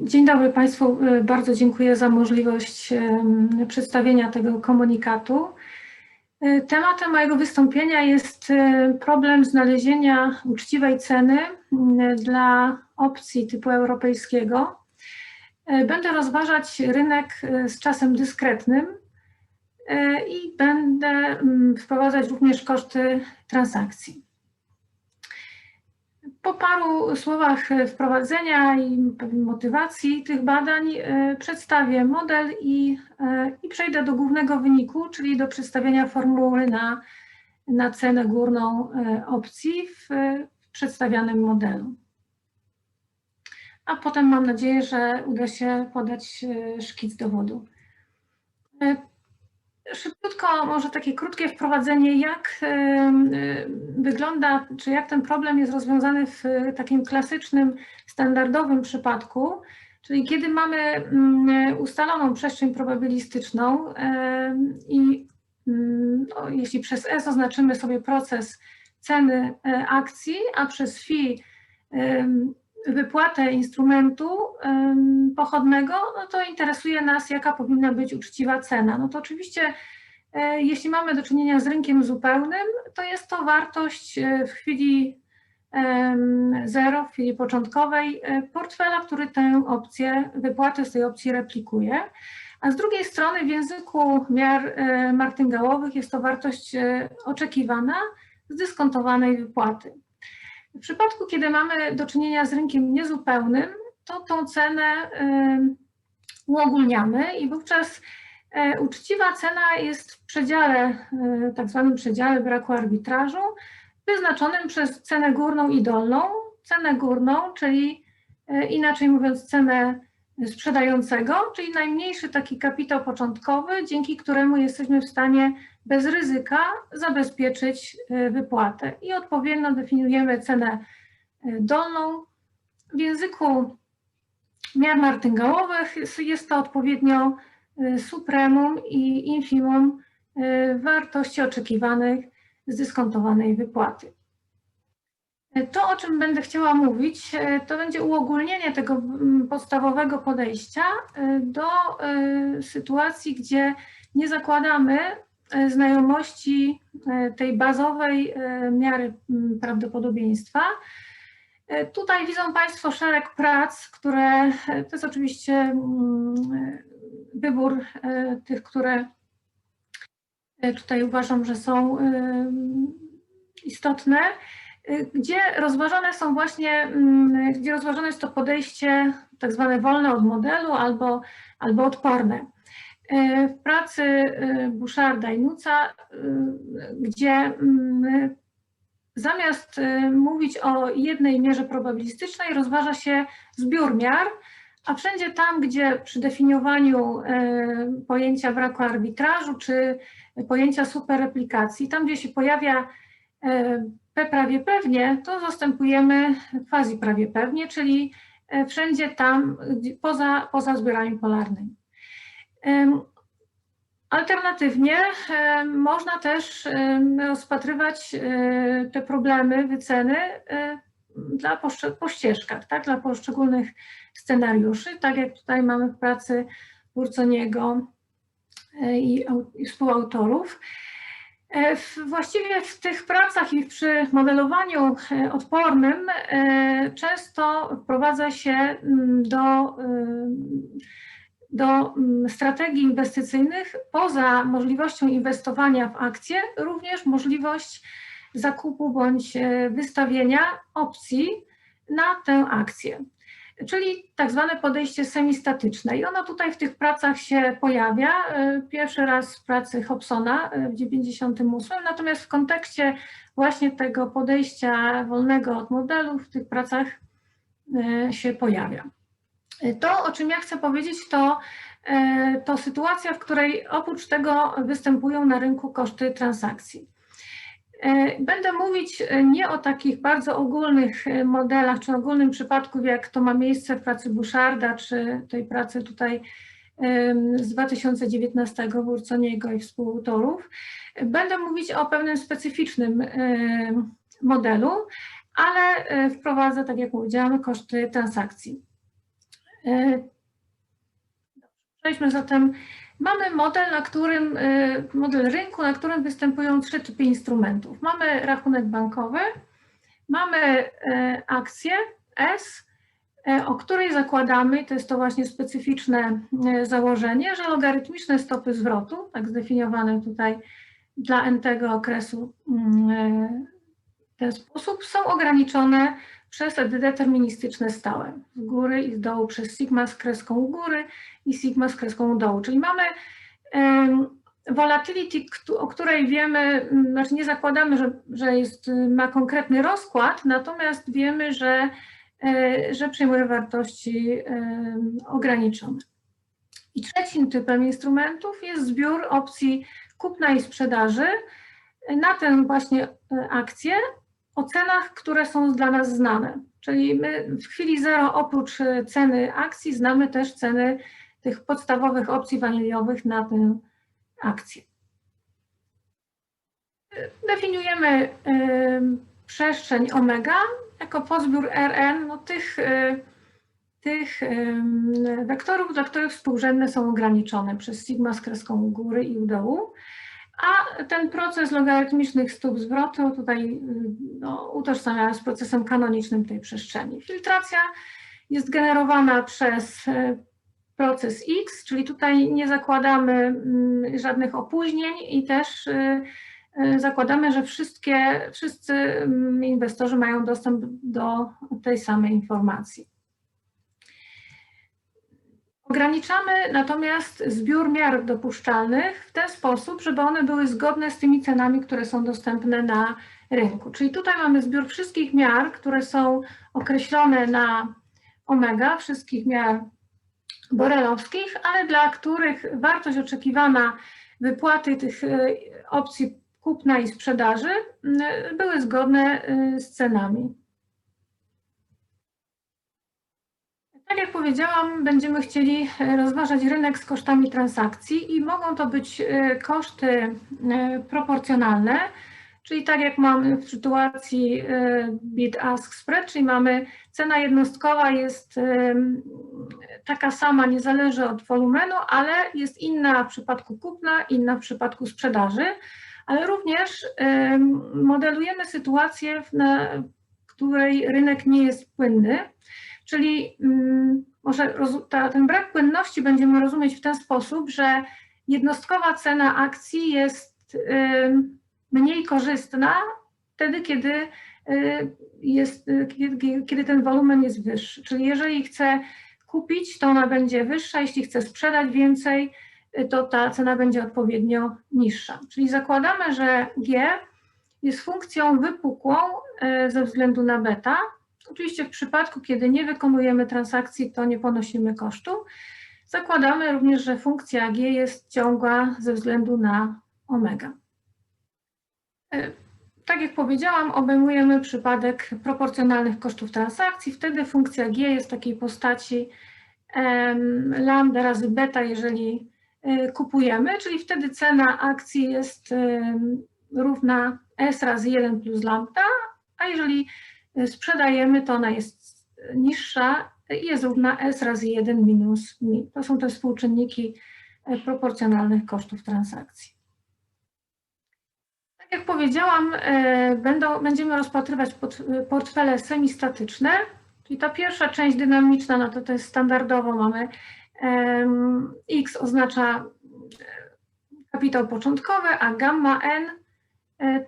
Dzień dobry Państwu. Bardzo dziękuję za możliwość przedstawienia tego komunikatu. Tematem mojego wystąpienia jest problem znalezienia uczciwej ceny dla opcji typu europejskiego. Będę rozważać rynek z czasem dyskretnym i będę wprowadzać również koszty transakcji. Po paru słowach wprowadzenia i motywacji tych badań przedstawię model i, i przejdę do głównego wyniku, czyli do przedstawienia formuły na, na cenę górną opcji w przedstawianym modelu. A potem mam nadzieję, że uda się podać szkic dowodu. Szybciutko, może takie krótkie wprowadzenie, jak wygląda, czy jak ten problem jest rozwiązany w takim klasycznym, standardowym przypadku, czyli kiedy mamy mm, ustaloną przestrzeń probabilistyczną i no, jeśli przez S oznaczymy sobie proces ceny e, akcji, a przez phi wypłatę instrumentu pochodnego, no to interesuje nas, jaka powinna być uczciwa cena. No to oczywiście, e, jeśli mamy do czynienia z rynkiem zupełnym, to jest to wartość e, w chwili zero, w chwili początkowej e, portfela, który tę opcję, wypłatę z tej opcji replikuje. A z drugiej strony w języku miar martyngałowych jest to wartość oczekiwana z dyskontowanej wypłaty. W przypadku, kiedy mamy do czynienia z rynkiem niezupełnym, to tą cenę uogólniamy i wówczas e, uczciwa cena jest w przedziale, e, tak zwanym przedziale braku arbitrażu, wyznaczonym przez cenę górną i dolną. Cenę górną, czyli e, inaczej mówiąc cenę sprzedającego, czyli najmniejszy taki kapitał początkowy, dzięki któremu jesteśmy w stanie bez ryzyka zabezpieczyć wypłatę. I odpowiednio definiujemy cenę dolną. W języku miar martyngałowych jest to odpowiednio e, supremum i infimum wartości oczekiwanych z dyskontowanej wypłaty. To, o czym będę chciała mówić, to będzie uogólnienie tego podstawowego podejścia do sytuacji, gdzie nie zakładamy znajomości tej bazowej miary prawdopodobieństwa. Tutaj widzą Państwo szereg prac, które to jest oczywiście wybór tych, które tutaj uważam, że są istotne, gdzie rozważane są właśnie, gdzie rozważane jest to podejście tak zwane wolne od modelu albo, albo odporne. E, w pracy e, Boucharda i Nuca, e, gdzie mm, zamiast mówić o jednej mierze probabilistycznej, rozważa się zbiór miar, a wszędzie tam, gdzie przy definiowaniu pojęcia braku arbitrażu czy pojęcia superreplikacji, tam gdzie się pojawia P prawie pewnie, to zastępujemy quasi prawie pewnie, czyli wszędzie tam poza, poza zbiorami polarnymi. Alternatywnie można też rozpatrywać e, te problemy wyceny e, dla po ścieżkach, tak, dla poszczególnych scenariuszy, tak jak tutaj mamy w pracy Burconiego e, i, i współautorów. Właściwie w tych pracach i przy modelowaniu odpornym często wprowadza się do do mm, strategii inwestycyjnych poza możliwością inwestowania w akcje, również możliwość zakupu bądź e, wystawienia opcji na tę akcję. Czyli tak zwane podejście semistatyczne. I ono tutaj w tych pracach się pojawia. E, pierwszy raz w pracy Hobsona e, w 98, natomiast w kontekście właśnie tego podejścia wolnego od modelu w tych pracach się pojawia. To, o czym ja chcę powiedzieć, to, e, to sytuacja, w której oprócz tego występują na rynku koszty transakcji. E, będę mówić nie o takich bardzo ogólnych modelach, czy ogólnym przypadku, jak to ma miejsce w pracy Boucharda, czy tej pracy tutaj z 2019 Wurconiego i współautorów. Będę mówić o pewnym specyficznym modelu, ale e, wprowadzę, tak jak powiedziałam, koszty transakcji. E, Przejdźmy zatem. Mamy model, na którym, e, model rynku, na którym występują trzy typy instrumentów. Mamy rachunek bankowy, mamy e, akcję S, o której zakładamy, to jest to właśnie specyficzne założenie, że logarytmiczne stopy zwrotu, tak zdefiniowane tutaj dla n tego okresu mm, w ten sposób, są ograniczone przez deterministyczne stałe z góry i z dołu przez sigma z kreską u góry i sigma z kreską u dołu. Czyli mamy volatility, o której wiemy, znaczy nie zakładamy, że, że jest, ma konkretny rozkład, natomiast wiemy, że, e, że przyjmuje wartości ograniczone. I trzecim typem instrumentów jest zbiór opcji kupna i sprzedaży na tę właśnie e, akcję o cenach, które są dla nas znane. Czyli my w chwili zero oprócz e, ceny akcji znamy też ceny tych podstawowych opcji waniliowych na tę akcję. Definiujemy y, przestrzeń omega jako pozbiór Rn no, tych, y, tych wektorów, dla których współrzędne są ograniczone przez sigma z kreską u góry i u dołu. A ten proces logarytmicznych stóp zwrotu tutaj no, utożsamiamy z procesem kanonicznym tej przestrzeni. Filtracja jest generowana przez proces X, czyli tutaj nie zakładamy mm, żadnych opóźnień i też y, y, zakładamy, że wszystkie, wszyscy mm, inwestorzy mają dostęp do tej samej informacji. Ograniczamy natomiast zbiór miar dopuszczalnych w ten sposób, żeby one były zgodne z tymi cenami, które są dostępne na rynku. Czyli tutaj mamy zbiór wszystkich miar, które są określone na omega, wszystkich miar borelowskich, ale dla których wartość oczekiwana wypłaty tych e, opcji kupna i sprzedaży były zgodne e, z cenami. Tak jak powiedziałam, będziemy chcieli rozważać rynek z kosztami transakcji i mogą to być e, koszty proporcjonalne, czyli tak jak mamy w sytuacji bid-ask spread, czyli mamy cena jednostkowa jest taka sama, nie zależy od wolumenu, ale jest inna w przypadku kupna, inna w przypadku sprzedaży, ale również modelujemy sytuację, w której rynek nie jest płynny, czyli mm, może ten brak płynności będziemy rozumieć w ten sposób, że jednostkowa cena akcji jest mniej korzystna wtedy, kiedy y, jest, y, kiedy, kiedy ten wolumen jest wyższy. Czyli jeżeli chcę kupić, to ona będzie wyższa, jeśli chcę sprzedać więcej, to ta cena będzie odpowiednio niższa. Czyli zakładamy, że G jest funkcją wypukłą ze względu na beta. Oczywiście w przypadku, kiedy nie wykonujemy transakcji, to nie ponosimy kosztu. Zakładamy również, że funkcja G jest ciągła ze względu na omega. E, tak jak powiedziałam, obejmujemy przypadek proporcjonalnych kosztów transakcji. Wtedy funkcja G jest w takiej postaci lambda razy beta, jeżeli e, kupujemy, czyli wtedy cena akcji jest równa S razy 1 plus lambda, a jeżeli sprzedajemy, to ona jest niższa i jest równa S razy 1 minus mi. To są te współczynniki e, proporcjonalnych kosztów transakcji. Tak jak powiedziałam, będą, będziemy rozpatrywać portfele semistatyczne, Czyli ta pierwsza część dynamiczna, no to to jest standardowo mamy X oznacza e, kapitał początkowy, a gamma N e,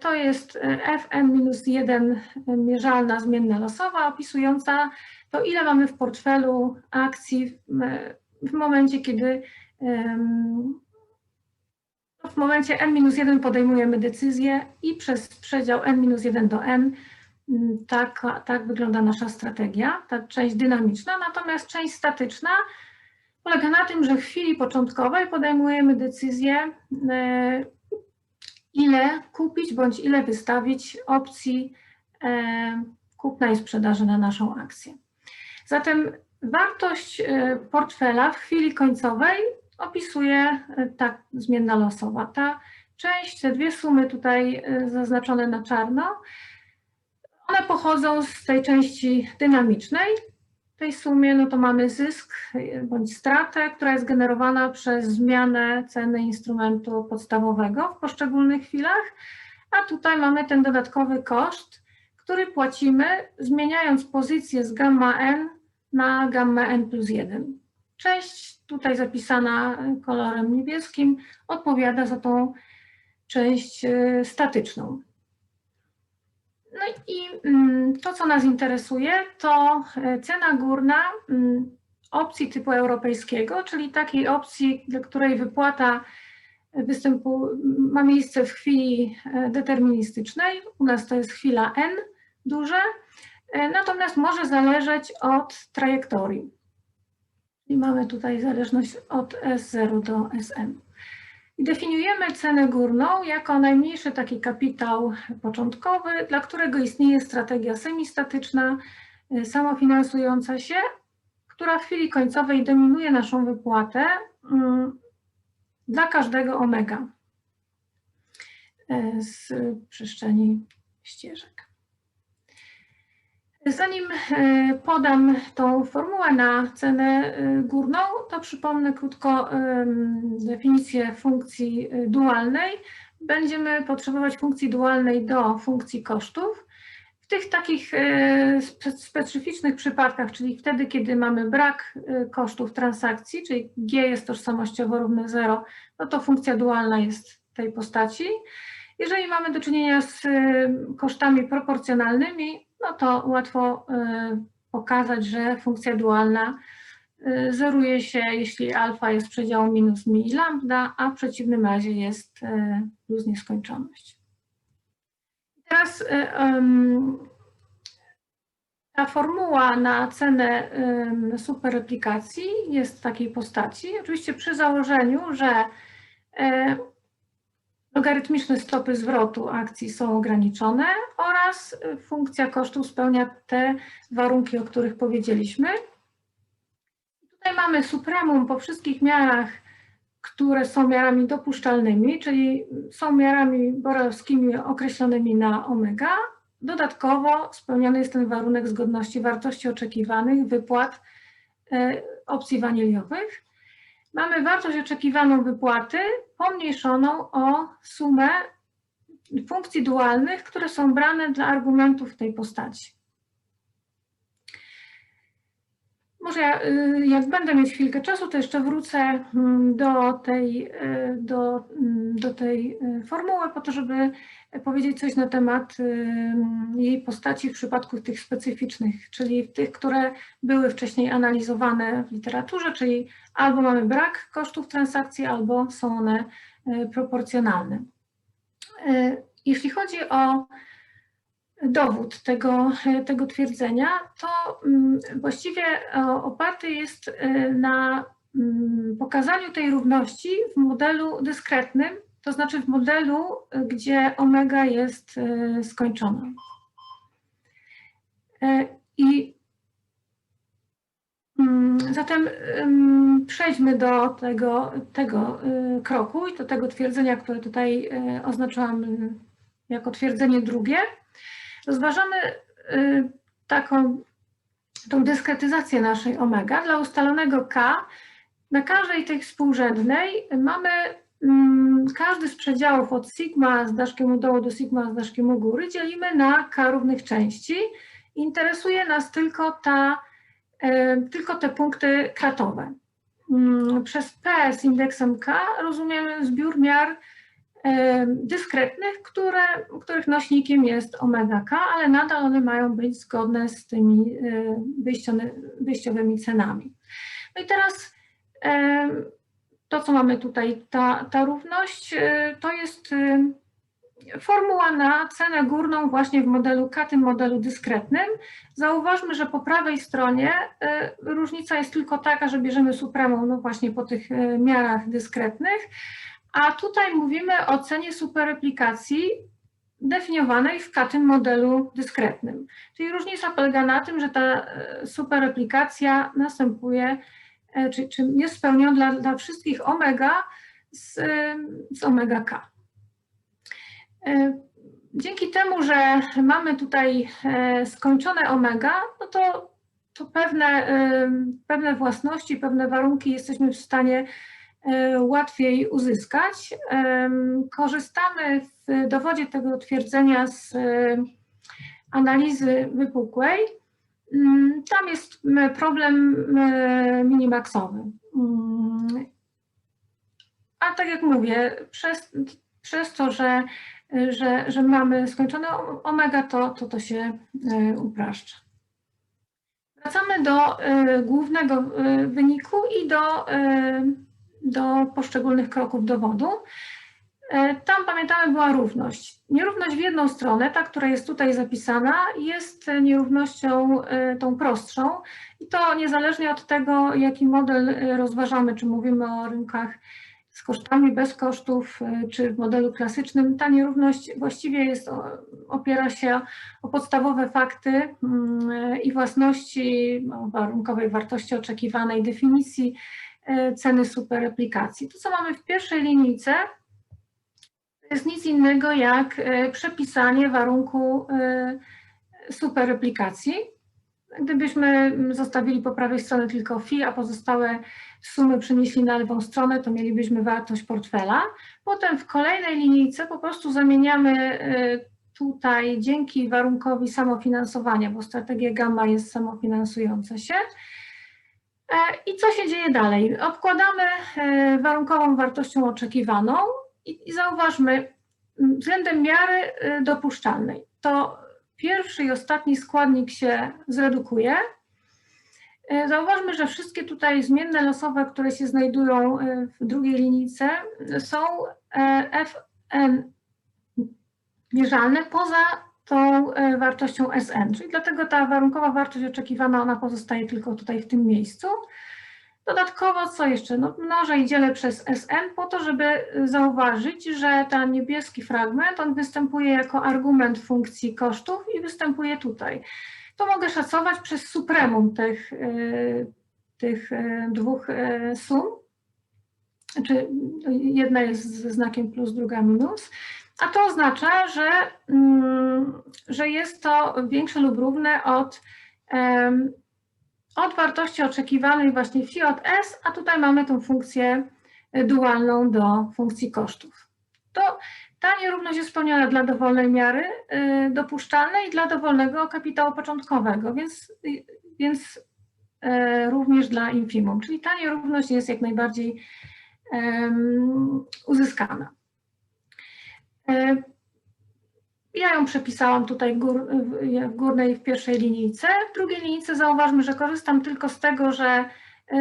to jest e, Fn-1 mierzalna zmienna losowa opisująca to, ile mamy w portfelu akcji w, momencie, kiedy w momencie n-1 podejmujemy decyzję i przez przedział n-1 do n tak, tak wygląda nasza strategia, ta część dynamiczna, natomiast część statyczna polega na tym, że w chwili początkowej podejmujemy decyzję, e, ile kupić bądź ile wystawić opcji e, kupna i sprzedaży na naszą akcję. Zatem wartość e, portfela w chwili końcowej opisuje tak zmienna losowa. Ta część, te dwie sumy tutaj zaznaczone na czarno, one pochodzą z tej części dynamicznej. Tej sumie no to mamy zysk bądź stratę, która jest generowana przez zmianę ceny instrumentu podstawowego w poszczególnych chwilach, a tutaj mamy ten dodatkowy koszt, który płacimy zmieniając pozycję z gamma n na gamma n plus 1. Część tutaj zapisana kolorem niebieskim odpowiada za tą część e, statyczną. No i mm, to, co nas interesuje, to e, cena górna mm, opcji typu europejskiego, czyli takiej opcji, dla której wypłata występu ma miejsce w chwili e, deterministycznej. U nas to jest chwila n duże, natomiast może zależeć od trajektorii. I mamy tutaj zależność od S0 do Sn. I definiujemy cenę górną jako najmniejszy taki kapitał początkowy, dla którego istnieje strategia semistatyczna, y, samofinansująca się, która w chwili końcowej dominuje naszą wypłatę mm, dla każdego omega y, z przestrzeni ścieżek. Zanim e, podam tą formułę na cenę e, górną, to przypomnę krótko definicję funkcji e, dualnej. Będziemy potrzebować funkcji dualnej do funkcji kosztów. W tych takich specyficznych przypadkach, czyli wtedy, kiedy mamy brak kosztów transakcji, czyli g jest tożsamościowo równe 0, no to funkcja dualna jest w tej postaci. Jeżeli mamy do czynienia z kosztami proporcjonalnymi, no to łatwo y, pokazać, że funkcja dualna y, zeruje się, jeśli alfa jest przedział minus mi lambda, a w przeciwnym razie jest y, plus nieskończoność. Teraz ta formuła na cenę superreplikacji jest w takiej postaci, oczywiście przy założeniu, że Logarytmiczne stopy zwrotu akcji są ograniczone oraz funkcja kosztów spełnia te warunki, o których powiedzieliśmy. Tutaj mamy supremum po wszystkich miarach, które są miarami dopuszczalnymi, czyli są miarami borelowskimi określonymi na omega. Dodatkowo spełniony jest ten warunek zgodności wartości oczekiwanych wypłat e, opcji waniliowych. Mamy wartość oczekiwaną wypłaty pomniejszoną o sumę funkcji dualnych, które są brane dla argumentów w tej postaci. Może ja, y, jak będę mieć chwilkę czasu, to jeszcze wrócę mm, do tej, y, do, mm, do tej y, formuły, po to, żeby powiedzieć coś na temat jej postaci w przypadku tych specyficznych, czyli tych, które były wcześniej analizowane w literaturze, czyli albo mamy brak kosztów transakcji, albo są one proporcjonalne. Jeśli chodzi o dowód tego, tego twierdzenia, to mm, właściwie e, oparty jest e, na mm, pokazaniu tej równości w modelu dyskretnym, to znaczy w modelu, gdzie omega jest e, skończona. I mm, zatem przejdźmy do tego, tego kroku i do tego twierdzenia, które tutaj oznaczyłam jako twierdzenie drugie. Rozważamy y, taką tą dyskretyzację naszej omega dla ustalonego k. Na każdej tej współrzędnej mamy mm, każdy z przedziałów od sigma z daszkiem u dołu do sigma z daszkiem u góry dzielimy na k równych części. Interesuje nas tylko, ta, y, tylko te punkty kratowe. Mm, przez P z indeksem k rozumiemy zbiór miar dyskretnych, które, których nośnikiem jest omega k, ale nadal one mają być zgodne z tymi wyjściowymi cenami. No i teraz to, co mamy tutaj, ta, ta równość, e, to jest formuła na cenę górną właśnie w modelu K, tym modelu dyskretnym. Zauważmy, że po prawej stronie e, różnica jest tylko taka, że bierzemy supremą no właśnie po tych e, miarach dyskretnych, a tutaj mówimy o cenie superreplikacji definiowanej w katym modelu dyskretnym. Czyli różnica polega na tym, że ta e, superreplikacja następuje, e, czy, czy jest spełniona dla, dla wszystkich omega z, z omega k. E, dzięki temu, że mamy tutaj skończone omega, no to to pewne, pewne własności, pewne warunki jesteśmy w stanie łatwiej uzyskać. Korzystamy w dowodzie tego twierdzenia z analizy wypukłej. Mm, tam jest problem minimaksowy. Mm, a tak jak mówię, przez, przez to, że, że, że mamy skończone omega, to to, to się upraszcza. Wracamy do głównego wyniku i do, do poszczególnych kroków dowodu. Tam pamiętamy była równość. Nierówność w jedną stronę, ta, która jest tutaj zapisana, jest nierównością tą prostszą i to niezależnie od tego, jaki model rozważamy, czy mówimy o rynkach z kosztami, bez kosztów, czy w modelu klasycznym, ta nierówność właściwie jest, opiera się o podstawowe fakty mm, i własności warunkowej wartości oczekiwanej, definicji y, ceny superreplikacji. To, co mamy w pierwszej linijce, jest nic innego jak y, przepisanie warunku superreplikacji. Gdybyśmy zostawili po prawej stronie tylko FI, a pozostałe sumy przenieśli na lewą stronę, to mielibyśmy wartość portfela. Potem w kolejnej linijce po prostu zamieniamy tutaj dzięki warunkowi samofinansowania, bo strategia gamma jest samofinansująca się. E, I co się dzieje dalej? Obkładamy e, warunkową wartością oczekiwaną i zauważmy, względem miary y, dopuszczalnej, to pierwszy i ostatni składnik się zredukuje, E, zauważmy, że wszystkie tutaj zmienne losowe, które się znajdują e, w drugiej linijce są e, Fn mierzalne poza tą wartością Sn, czyli dlatego ta warunkowa wartość oczekiwana, ona pozostaje tylko tutaj w tym miejscu. Dodatkowo co jeszcze? No, mnożę i dzielę przez Sn po to, żeby zauważyć, że ten niebieski fragment, on występuje jako argument funkcji kosztów i występuje tutaj to mogę szacować przez supremum tych, y, tych dwóch sum. Znaczy jedna jest ze znakiem plus, druga minus. A to oznacza, że, mm, że jest to większe lub równe od, od wartości oczekiwanej właśnie phi od s, a tutaj mamy tą funkcję dualną do funkcji kosztów. To ta nierówność jest spełniona dla dowolnej miary y, dopuszczalnej i dla dowolnego kapitału początkowego, więc, więc y, również dla infimum, czyli ta nierówność jest jak najbardziej uzyskana. Y, ja ją przepisałam tutaj w górnej, w pierwszej linijce. W drugiej linijce zauważmy, że korzystam tylko z tego, że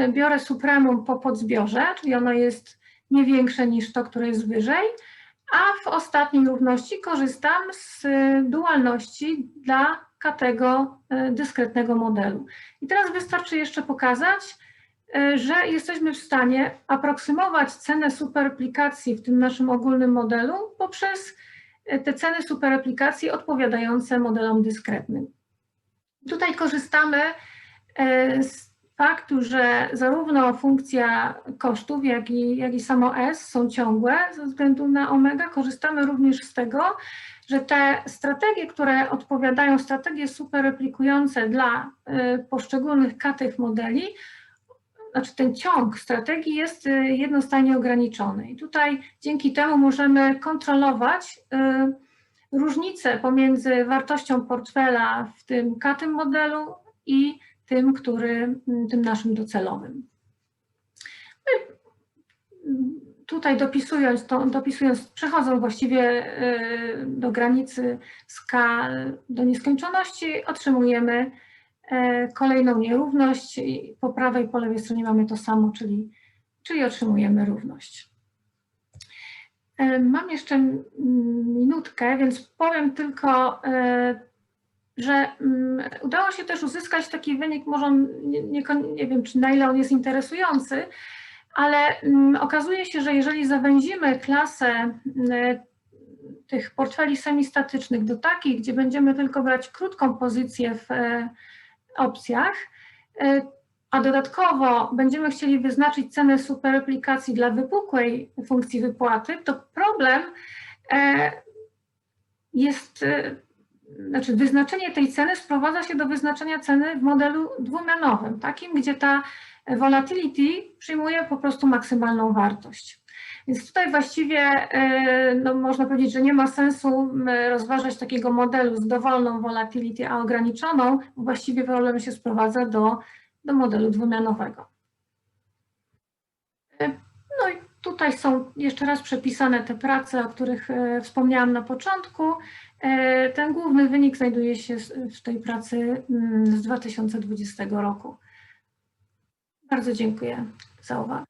biorę supremum po podzbiorze, czyli ono jest nie większe niż to, które jest wyżej, a w ostatniej równości korzystam z dualności dla każdego e, dyskretnego modelu. I teraz wystarczy jeszcze pokazać, e, że jesteśmy w stanie aproksymować cenę superreplikacji w tym naszym ogólnym modelu poprzez e, te ceny superreplikacji odpowiadające modelom dyskretnym. Tutaj korzystamy z faktu, że zarówno funkcja kosztów, jak i, jak i samo S są ciągłe ze względu na omega, korzystamy również z tego, że te strategie, które odpowiadają, strategie super replikujące dla poszczególnych K tych modeli, znaczy ten ciąg strategii jest y, jednostajnie ograniczony. I tutaj dzięki temu możemy kontrolować y, różnice pomiędzy wartością portfela w tym K tym modelu i tym, który, tym naszym docelowym. Tutaj dopisując, to, dopisując, przechodząc właściwie y, do granicy skal do nieskończoności, otrzymujemy kolejną nierówność po prawej i po lewej stronie mamy to samo, czyli, czyli otrzymujemy równość. Y, mam jeszcze minutkę, więc powiem tylko że mm, udało się też uzyskać taki wynik, może nie, nie, nie, wiem, czy na ile on jest interesujący, ale okazuje się, że jeżeli zawęzimy klasę tych portfeli semistatycznych do takich, gdzie będziemy tylko brać krótką pozycję w e, opcjach, e, a dodatkowo będziemy chcieli wyznaczyć cenę superreplikacji dla wypukłej funkcji wypłaty, to problem e, jest znaczy wyznaczenie tej ceny sprowadza się do wyznaczenia ceny w modelu dwumianowym, takim, gdzie ta volatility przyjmuje po prostu maksymalną wartość. Więc tutaj właściwie e, no, można powiedzieć, że nie ma sensu rozważać takiego modelu z dowolną volatility, a ograniczoną. Właściwie problem się sprowadza do, do modelu dwumianowego. E, No i tutaj są jeszcze raz przepisane te prace, o których e, wspomniałam na początku. Ten główny wynik znajduje się w tej pracy z 2020 roku. Bardzo dziękuję za uwagę.